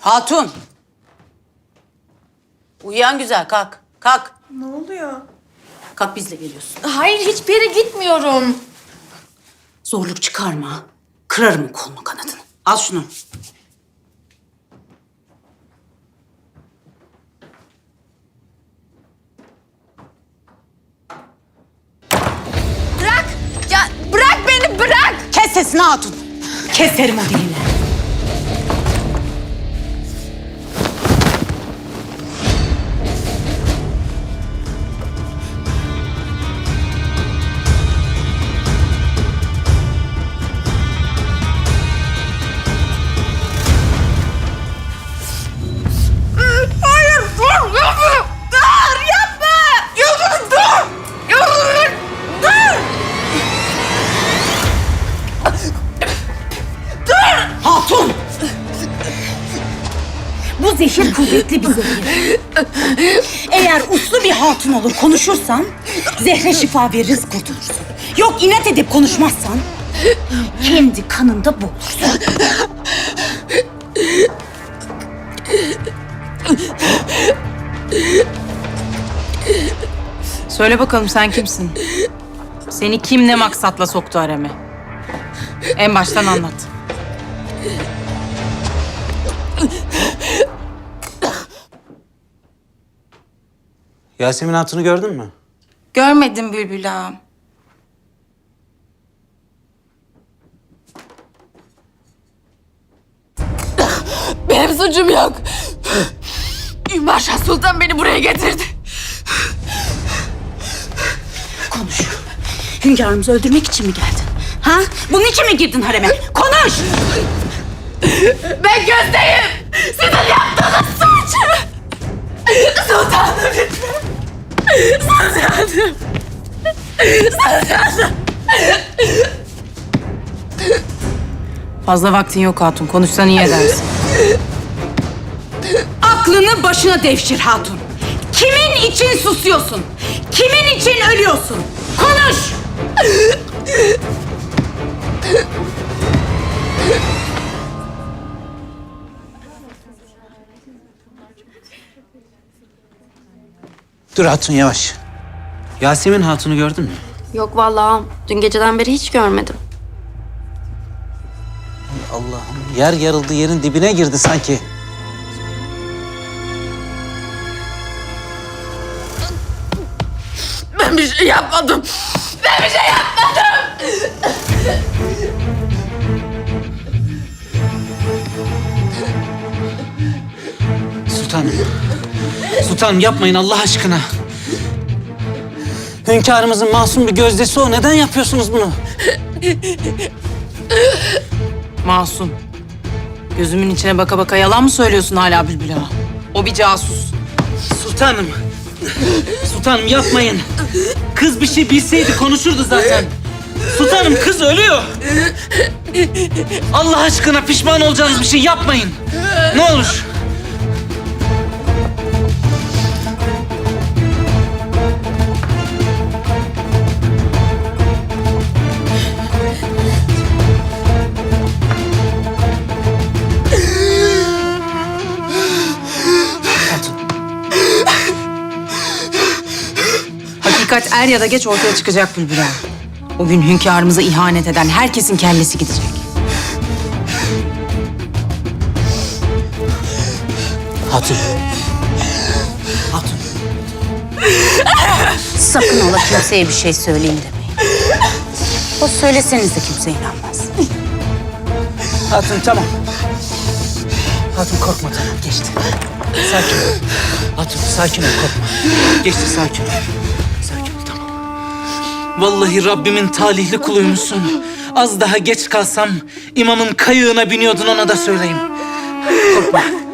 Hatun. Uyuyan güzel kalk. Kalk. Ne oluyor? Kalk bizle geliyorsun. Hayır hiçbir yere gitmiyorum. Zorluk çıkarma. Kırarım kolunu kanadını. Al şunu. Bırak! Ya bırak beni bırak! Kes sesini Hatun. Keserim o dilini. Zehir kuvvetli bir zehir. Eğer uslu bir hatun olur konuşursan zehre şifa veririz kurtulursun. Yok inat edip konuşmazsan kendi kanında boğulursun. Söyle bakalım sen kimsin? Seni kim ne maksatla soktu hareme? En baştan anlat. Yasemin Hatun'u gördün mü? Görmedim Bülbül ağam. Benim suçum yok. Ümmar Sultan beni buraya getirdi. Konuş. Hünkârımızı öldürmek için mi geldin? Ha? Bunun için mi girdin hareme? Konuş! Ben gözdeyim. Sizin yaptığınız suç. Sultanım Sultanım. Sultanım. Fazla vaktin yok hatun. Konuşsan iyi edersin. Aklını başına devşir hatun. Kimin için susuyorsun? Kimin için ölüyorsun? Konuş! Dur Hatun yavaş. Yasemin Hatun'u gördün mü? Yok vallahi dün geceden beri hiç görmedim. Allah'ım yer yarıldı yerin dibine girdi sanki. Ben bir şey yapmadım. Ben bir şey Sultanım yapmayın Allah aşkına. Hünkârımızın masum bir gözdesi o. Neden yapıyorsunuz bunu? Masum. Gözümün içine baka baka yalan mı söylüyorsun hala Bülbül ağa? O bir casus. Sultanım. Sultanım yapmayın. Kız bir şey bilseydi konuşurdu zaten. Sultanım kız ölüyor. Allah aşkına pişman olacağınız bir şey yapmayın. Ne olur. Hakikat er ya da geç ortaya çıkacak Bülbül ağa. O gün hünkârımıza ihanet eden herkesin kellesi gidecek. Hatun. Hatun. Sakın ola kimseye bir şey söyleyin demeyin. O söyleseniz de kimse inanmaz. Hatun tamam. Hatun korkma tamam geçti. Sakin ol. Hatun sakin ol korkma. Geçti sakin ol. Vallahi Rabbimin talihli kuluymuşsun. Az daha geç kalsam imamın kayığına biniyordun ona da söyleyeyim. Korkma.